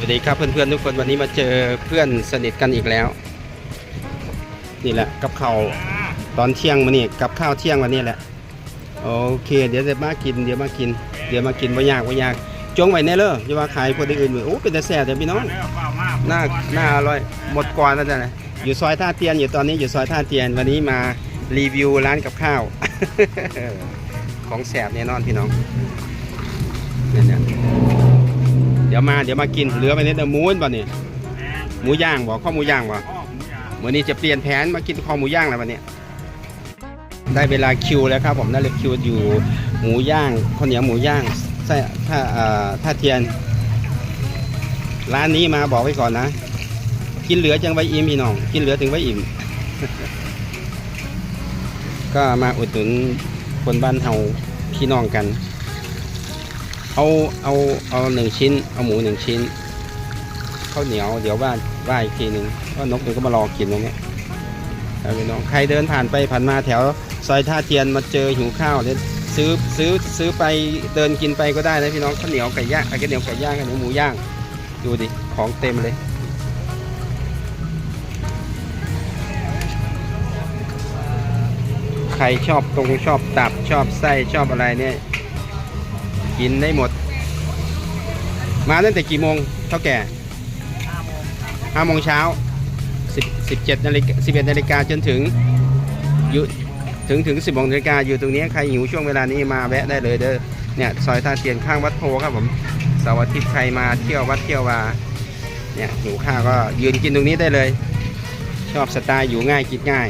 วัสดีครับเพื่อนๆทุกคนวันนี้มาเจอเพื่อนสนิทกันอีกแล้ว นี่แหละกับข้าวตอนเที่ยงมานี่กับข้าวเที่ยงวันนี้แหละโอเค เดี๋ยวจะมากินเดี๋ยวมากิน เดี๋ยวมากินว่ายากว่ายากจงไว้แน่เลยอย่าว่าขายคนอื่นๆโอ้เป็นแต่แซ่บเดี๋ยวพี่น้องหน้าหน้าอร่อยหมดก่อนแล้วจ้ะนะอยู่ซอยท่าเตียนอยู่ตอนนี้อยู่ซอยท่าเตียนวันนี้มารีวิวร้านกับข้าว ของแสบแน่นอนพี่น้องเนี่ย เดี๋ยวมาเดี๋ยวมากินเหลือไปนิดเดียวมูนป่ะนี่ยหมูย่างบอกข้อหมูย่างบ่วันนี้จะเปลี่ยนแผนมากินข้อหมูย่างแล้ววันนี้ได้เวลาคิวแล้วครับผมได้เลยคิวอยู่หมูย่างข้าวเหนียวหมูย่างไส้ท่าท่าเทียน ร้านนี้มาบอกไว้ก่อนนะ กินเหลือจังไว้อิ่มพี่น้อง กินเหลือถึงไว้อิ่ม ก็มาอุดหนุนคนบ้านเฮาพี่น้องกัน เอาเอาเอาหนึ่งชิ้น เอาหมูหนึ่งชิ้นข้าวเหนียวเดี๋ยวว่าว่าอีกทีหนึ่งว่านกมันก็มารอกินตรงนี้ยครับพี่น้องใครเดินผ่านไปผ่านมาแถวซอยท่าเทียนมาเจอหิวข้าวเนี่ยซื้อซื้อซื้อไปเดินกินไปก็ได้นะพี่น้องข้าวเหนียวไก่ย่างไอ้ข้าวเหนียวไก่ย่างข้าวเหนียวหมูย่างดูดิของเต็มเลยใครชอบตรงชอบตับชอบไส้ชอบอะไรเนี่ย กินได้หมด มาตั้งแต่กี่โมงเท่าแก่ห้าโมงเช้าสิบสิบเจ็ดนาฬิกาสิบเอ็ดนาฬิกาจนถึงอยู่ถึงถึงสิบโมงนาฬิกาอยู่ตรงนี้ใครหิวช่วงเวลานี้มาแวะได้เลยเด้อเนี่ยซอยท่าเตียนข้างวัดโพครับผมเสาร์อาทิตย์ใครมาเที่ยววัดเที่ยววาเนี่ยหิวข้าวก็ยืนกินตรงนี้ได้เลย ชอบสไตล์อยู่ง่ายกินง่าย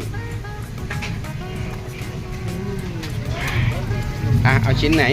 อะเอาชิ้นไหน